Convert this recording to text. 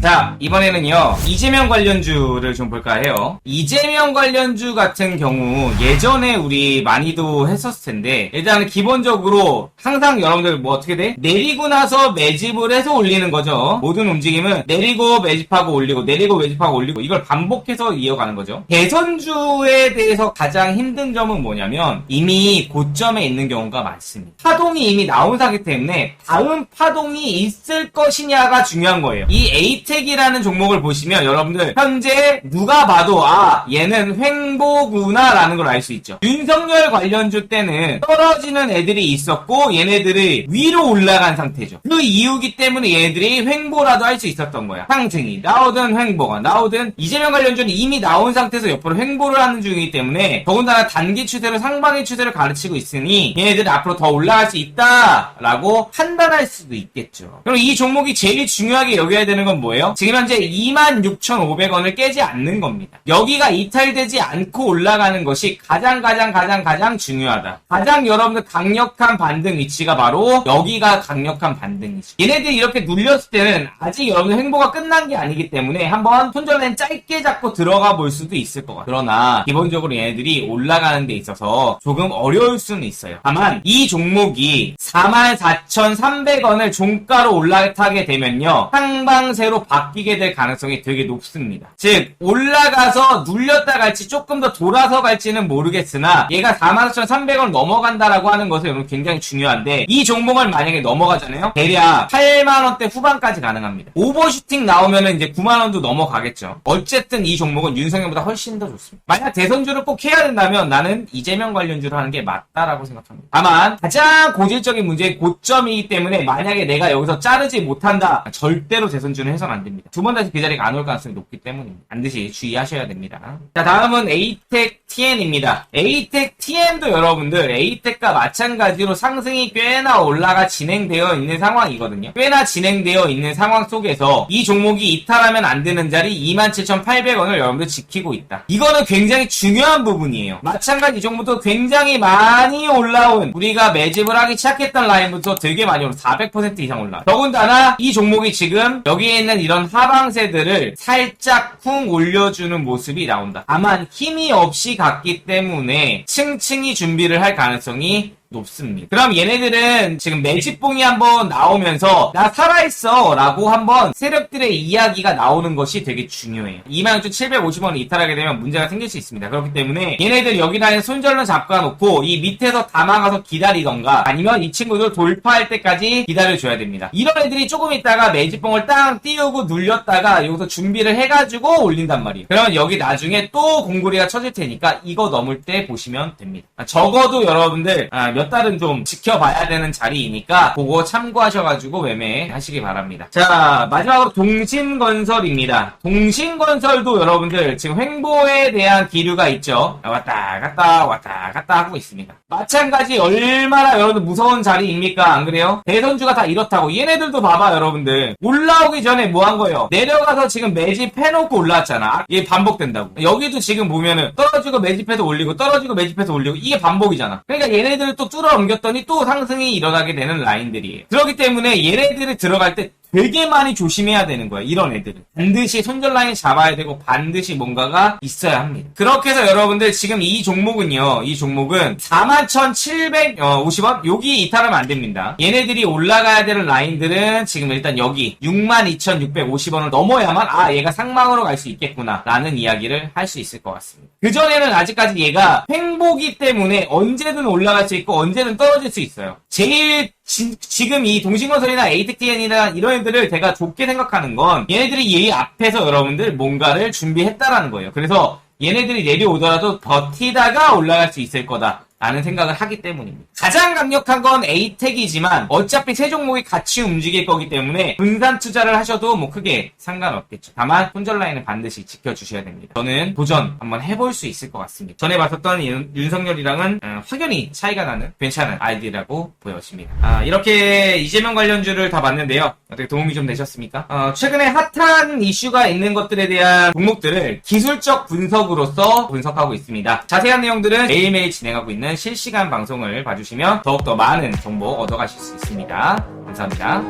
자, 이번에는요, 이재명 관련주를 좀 볼까 해요. 이재명 관련주 같은 경우, 예전에 우리 많이도 했었을 텐데, 일단 기본적으로 항상 여러분들 뭐 어떻게 돼? 내리고 나서 매집을 해서 올리는 거죠. 모든 움직임은 내리고 매집하고 올리고, 내리고 매집하고 올리고, 이걸 반복해서 이어가는 거죠. 대선주에 대해서 가장 힘든 점은 뭐냐면, 이미 고점에 있는 경우가 많습니다. 파동이 이미 나온 상태 때문에, 다음 파동이 있을 것이냐가 중요한 거예요. 이 에이 텍이라는 종목을 보시면 여러분들 현재 누가 봐도 아 얘는 횡보구나라는 걸 알 수 있죠. 윤석열 관련주 때는 떨어지는 애들이 있었고 얘네들이 위로 올라간 상태죠. 그 이유기 때문에 얘네들이 횡보라도 할 수 있었던 거야. 상승이 나오든 횡보가 나오든 이재명 관련주는 이미 나온 상태에서 옆으로 횡보를 하는 중이기 때문에 더군다나 단기 추세로 상방의 추세를 가르치고 있으니 얘네들이 앞으로 더 올라갈 수 있다라고 판단할 수도 있겠죠. 그럼 이 종목이 제일 중요하게 여겨야 되는 건 뭐예요? 지금 현재 26,500원을 깨지 않는 겁니다. 여기가 이탈되지 않고 올라가는 것이 가장 가장 가장 가장 중요하다. 가장 여러분들 강력한 반등 위치가 바로 여기가 강력한 반등 위치. 얘네들이 이렇게 눌렸을 때는 아직 여러분들 행보가 끝난 게 아니기 때문에 한번 손절라인 짧게 잡고 들어가 볼 수도 있을 것 같아요. 그러나 기본적으로 얘네들이 올라가는 데 있어서 조금 어려울 수는 있어요. 다만 이 종목이 44,300원을 종가로 올라타게 되면요. 상방세로 바뀌게 될 가능성이 되게 높습니다. 즉 올라가서 눌렸다 갈지 조금 더 돌아서 갈지는 모르겠으나 얘가 44,300원 넘어간다라고 하는 것은 여러분 굉장히 중요한데 이 종목을 만약에 넘어가잖아요. 대략 8만원대 후반까지 가능합니다. 오버슈팅 나오면은 이제 9만원도 넘어가겠죠. 어쨌든 이 종목은 윤석열보다 훨씬 더 좋습니다. 만약 대선주를 꼭 해야 된다면 나는 이재명 관련주를 하는 게 맞다라고 생각합니다. 다만 가장 고질적인 문제의 고점이기 때문에 만약에 내가 여기서 자르지 못한다 절대로 대선주는 해서는 안 됩니다. 두 번 다시 그 자리가 안 올 가능성이 높기 때문입니다. 반드시 주의하셔야 됩니다. 자 다음은 에이텍 TN입니다. 에이텍 TN도 여러분들 에이텍과 마찬가지로 상승이 꽤나 올라가 진행되어 있는 상황이거든요. 꽤나 진행되어 있는 상황 속에서 이 종목이 이탈하면 안 되는 자리 27,800원을 여러분들 지키고 있다. 이거는 굉장히 중요한 부분이에요. 마찬가지 이 종목도 굉장히 많이 올라온 우리가 매집을 하기 시작했던 라인부터 되게 많이 올라 400% 이상 올라. 더군다나 이 종목이 지금 여기에 있는 이런 하방세들을 살짝 쿵 올려주는 모습이 나온다. 다만 힘이 없이 갔기 때문에 층층이 준비를 할 가능성이 높습니다. 그럼 얘네들은 지금 매집봉이 한번 나오면서 나 살아있어 라고 한번 세력들의 이야기가 나오는 것이 되게 중요해요. 26,750원을 이탈하게 되면 문제가 생길 수 있습니다. 그렇기 때문에 얘네들 여기다 손절로 잡아놓고 이 밑에서 담아가서 기다리던가 아니면 이 친구들 돌파할 때까지 기다려줘야 됩니다. 이런 애들이 조금 있다가 매집봉을 땅 띄우고 눌렸다가 여기서 준비를 해가지고 올린단 말이에요. 그러면 여기 나중에 또 공구리가 쳐질 테니까 이거 넘을 때 보시면 됩니다. 적어도 여러분들 아, 몇 달은 좀 지켜봐야 되는 자리이니까 그거 참고하셔가지고 매매하시기 바랍니다. 자 마지막으로 동신건설입니다. 동신건설도 여러분들 지금 횡보에 대한 기류가 있죠. 왔다 갔다 왔다 갔다 하고 있습니다. 마찬가지 얼마나 여러분들 무서운 자리입니까? 안 그래요? 대선주가 다 이렇다고 얘네들도 봐봐 여러분들 올라오기 전에 뭐 한 거예요? 내려가서 지금 매집해놓고 올라왔잖아. 이게 반복된다고. 여기도 지금 보면은 떨어지고 매집해서 올리고 떨어지고 매집해서 올리고 이게 반복이잖아. 그러니까 얘네들을 또 뚫어 옮겼더니 또 상승이 일어나게 되는 라인들이에요. 그렇기 때문에 얘네들이 들어갈 때 되게 많이 조심해야 되는 거야. 이런 애들은. 반드시 손절 라인 잡아야 되고 반드시 뭔가가 있어야 합니다. 그렇게 해서 여러분들 지금 이 종목은요. 이 종목은 41,750원? 여기 이탈하면 안 됩니다. 얘네들이 올라가야 되는 라인들은 지금 일단 여기 62,650원을 넘어야만 아 얘가 상망으로 갈 수 있겠구나 라는 이야기를 할 수 있을 것 같습니다. 그전에는 아직까지 얘가 횡보기 때문에 언제든 올라갈 수 있고 언제든 떨어질 수 있어요. 제일 지, 금이 동신건설이나 에이텍티엔이나 이런 애들을 제가 좋게 생각하는 건 얘네들이 이 앞에서 여러분들 뭔가를 준비했다라는 거예요. 그래서 얘네들이 내려오더라도 버티다가 올라갈 수 있을 거다. 라는 생각을 하기 때문입니다. 가장 강력한 건 에이텍이지만 어차피 세 종목이 같이 움직일 거기 때문에 분산 투자를 하셔도 뭐 크게 상관없겠죠. 다만 손절 라인은 반드시 지켜주셔야 됩니다. 저는 도전 한번 해볼 수 있을 것 같습니다. 전에 봤었던 윤, 윤석열이랑은 어, 확연히 차이가 나는 괜찮은 아이디라고 보여집니다. 아, 이렇게 이재명 관련주를 다 봤는데요. 어떻게 도움이 좀 되셨습니까? 어, 최근에 핫한 이슈가 있는 것들에 대한 종목들을 기술적 분석으로서 분석하고 있습니다. 자세한 내용들은 매일매일 진행하고 있는 실시간 방송을 봐주시면 더욱더 많은 정보 얻어가실 수 있습니다. 감사합니다.